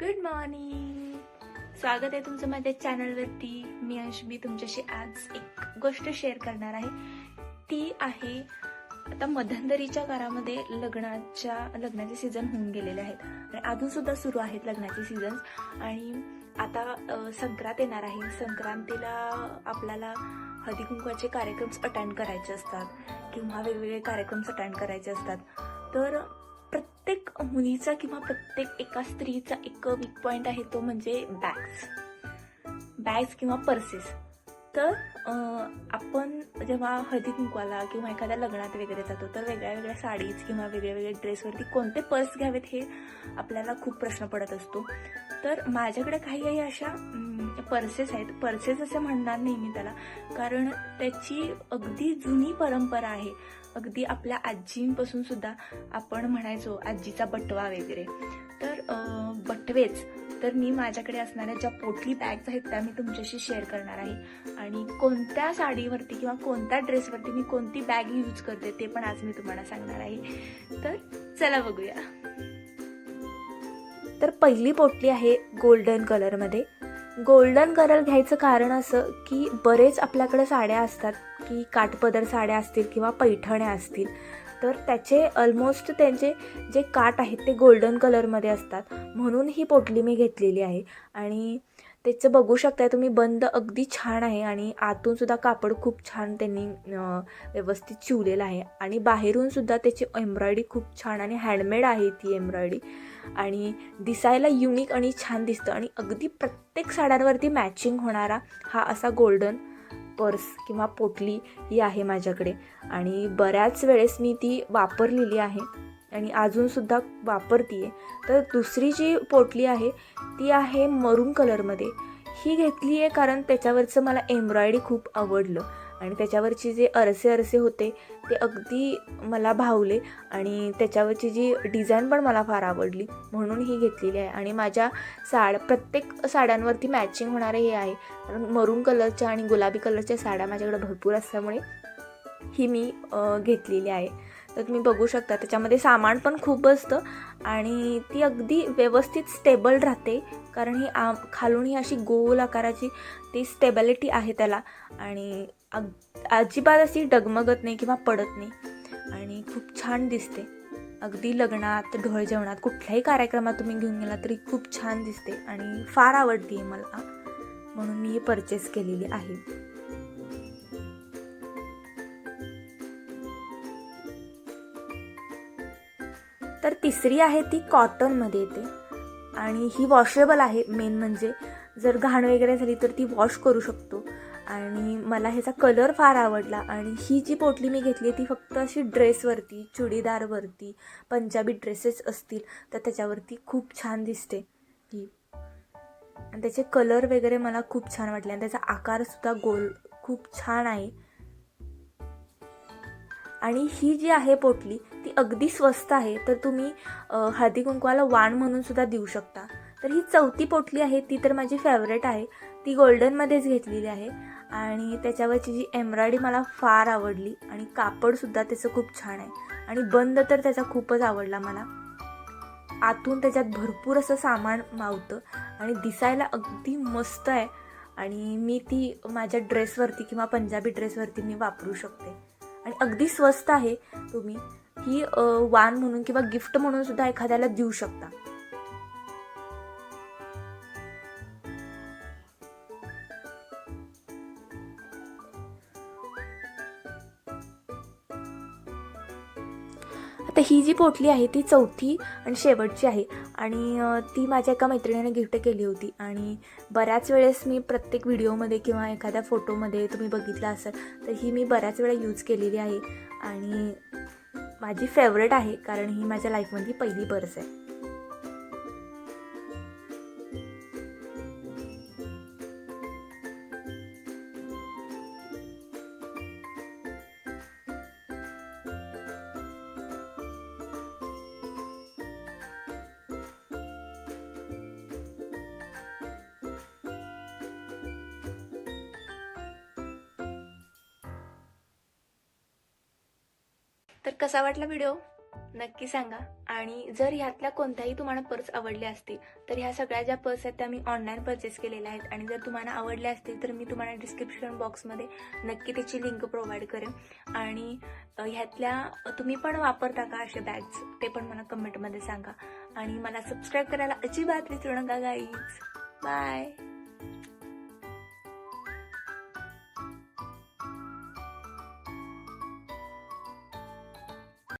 Good morning स्वागत आहे तुमचं माझ्या चॅनलवरती मी अश्मी तुमच्याशी आज एक गोष्ट शेअर करणार आहे. ती आहे आता मध्यंतरीच्या काळामध्ये लग्नाच्या लग्नाचे सीझन होऊन गेलेले आहेत. आणि अजून सुद्धा सुरू आहेत लग्नाचे सीझन्स आणि आता संक्रांत येणार आहे. संक्रांतीला आपल्याला हळदी कुंकवाचे कार्यक्रम अटेंड करायचे असतात. किंवा वेगवेगळे कार्यक्रम अटेंड करायचे असतात. तर प्रत्येक मुलीचा किंवा प्रत्येक एका स्त्रीचा एक वीक पॉईंट आहे तो म्हणजे बॅग्स बॅग्स किंवा पर्सेस तर आपण जेव्हा हळदी कुंकवाला किंवा एखाद्या लग्नात वगैरे जातो तर वेगळ्या वेगळ्या साडीज किंवा वेगळ्या वेगळ्या ड्रेसवरती कोणते पर्स घ्यावेत हे आपल्याला खूप प्रश्न पडत असतो. तर माझ्याकडे काही काही अशा पर्सेस आहेत. पर्सेस असं म्हणणार नाही मी त्याला. कारण त्याची अगदी जुनी परंपरा आहे. अगदी आपल्या आजींपासून सुद्धा आपण म्हणायचो आजीचा बटवा वगैरे. तर बटवेच. तर मी माझ्याकडे असणाऱ्या ज्या पोटली बॅग्स आहेत त्या मी तुमच्याशी शेअर करणार आहे. आणि कोणत्या साडीवरती किंवा कोणत्या ड्रेसवरती मी कोणती बॅग यूज करते ते पण आज मी तुम्हाला सांगणार आहे. तर चला बघूया. तर पहिली पोटली आहे गोल्डन कलरमध्ये गोल्डन कलर घ्यायचं कारण असं की बरेच आपल्याकडे साड्या असतात की काठपदर साड्या असतील किंवा पैठण्या असतील. तर त्याचे ऑलमोस्ट त्यांचे जे काठ आहेत ते गोल्डन कलरमध्ये असतात. म्हणून ही पोटली मी घेतलेली आहे. आणि त्याचं बघू शकताय तुम्ही. बंद अगदी छान आहे आणि आतून सुद्धा कापड खूप छान त्यांनी व्यवस्थित शिवलेलं आहे. आणि बाहेरून सुद्धा त्याची एम्ब्रॉयडरी खूप छान आणि हँडमेड आहे ती एम्ब्रॉयडरी. आणि दिसायला युनिक आणि छान दिसतं. आणि अगदी प्रत्येक साड्यांवरती मॅचिंग होणारा हा असा गोल्डन पर्स किंवा पोटली ही आहे माझ्याकडे. आणि बऱ्याच वेळेस मी ती वापरलेली आहे. आणि अजूनसुद्धा वापरते आहे तर दुसरी जी पोटली आहे ती आहे मरून कलरमध्ये. ही घेतली आहे कारण त्याच्यावरचं मला एम्ब्रॉयडरी खूप आवडलं. आणि त्याच्यावरचे जे अरसे अरसे होते ते अगदी मला भावले आणि त्याच्यावरची जी डिझाईन पण मला फार आवडली म्हणून ही घेतलेली आहे. आणि माझ्या साड प्रत्येक साड्यांवरती मॅचिंग होणारे हे आहे. कारण मरून कलरच्या आणि गुलाबी कलरच्या साड्या माझ्याकडे भरपूर असल्यामुळे ही मी घेतलेली आहे. तर तुम्ही बघू शकता त्याच्यामध्ये सामान पण खूप असतं आणि ती अगदी व्यवस्थित स्टेबल राहते. कारण ही आ खालून ही अशी गोल आकाराची ती स्टेबिलिटी आहे त्याला. आणि अग अजिबात अशी डगमगत नाही किंवा पडत नाही. आणि खूप छान दिसते. अगदी लग्नात ढोळ जेवणात कुठल्याही कार्यक्रमात तुम्ही घेऊन गेला तरी खूप छान दिसते. आणि फार आवडते मला. म्हणून मी ही परचेस केलेली आहे. तर तिसरी आहे ती कॉटनमध्ये येते. आणि ही वॉशेबल आहे मेन म्हणजे जर घाण वगैरे झाली तर ती वॉश करू शकतो. आणि मला ह्याचा कलर फार आवडला आणि ही जी पोटली मी घेतली ती फक्त अशी ड्रेसवरती चुडीदारवरती पंजाबी ड्रेसेस असतील तर त्याच्यावरती खूप छान दिसते ही. आणि त्याचे कलर वगैरे मला खूप छान वाटले आणि त्याचा आकारसुद्धा गोल खूप छान आहे. आणि ही जी आहे पोटली अगदी स्वस्त आहे तर तुम्ही हळदी कुंकवाला वाण म्हणून सुद्धा देऊ शकता. तर ही चौथी पोटली आहे ती तर माझी फेवरेट आहे. ती गोल्डनमध्येच घेतलेली आहे. आणि त्याच्यावरची जी एम्ब्रॉयडरी मला फार आवडली आणि कापडसुद्धा त्याचं खूप छान आहे. आणि बंद तर त्याचा खूपच आवडला मला. आतून त्याच्यात भरपूर असं सामान मावतं आणि दिसायला अगदी मस्त आहे. आणि मी ती माझ्या ड्रेसवरती किंवा पंजाबी ड्रेसवरती मी वापरू शकते. आणि अगदी स्वस्त आहे तुम्ही ही वान म्हणून किंवा गिफ्ट म्हणून सुद्धा एखाद्याला देऊ शकता. आता ही जी पोटली आहे ती चौथी आणि शेवटची आहे आणि ती माझ्या एका मैत्रिणीने गिफ्ट केली होती आणि बऱ्याच वेळेस मी प्रत्येक व्हिडिओमध्ये किंवा एखाद्या फोटोमध्ये तुम्ही बघितलं असेल तर ही मी बऱ्याच वेळा यूज केलेली आहे आणि माझी फेवरेट आहे कारण ही माझ्या लाईफमधली पहिली पर्स आहे. तर कसा वाटला व्हिडिओ? नक्की सांगा. आणि जर ह्यातल्या कोणत्याही तुम्हाला पर्स आवडल्या असतील तर ह्या सगळ्या ज्या पर्स आहेत त्या मी ऑनलाईन परचेस केलेल्या आहेत. आणि जर तुम्हाला आवडल्या असतील तर मी तुम्हाला डिस्क्रिप्शन बॉक्समध्ये नक्की त्याची लिंक प्रोव्हाइड करेन. आणि ह्यातल्या तुम्ही पण वापरता का असे बॅग्स ते पण मला कमेंटमध्ये सांगा. आणि मला सबस्क्राईब करायला अजिबात विसरू नका गाईज बाय